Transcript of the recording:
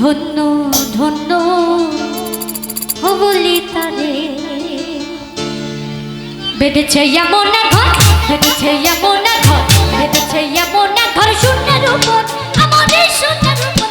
ধন্য ধন্য হবলি তারে। বেঁধেছে এমন ঘর, বেঁধেছে এমন ঘর, বেঁধেছে এমন ঘর শূন্য রূপ আমাদের শূন্যের উপর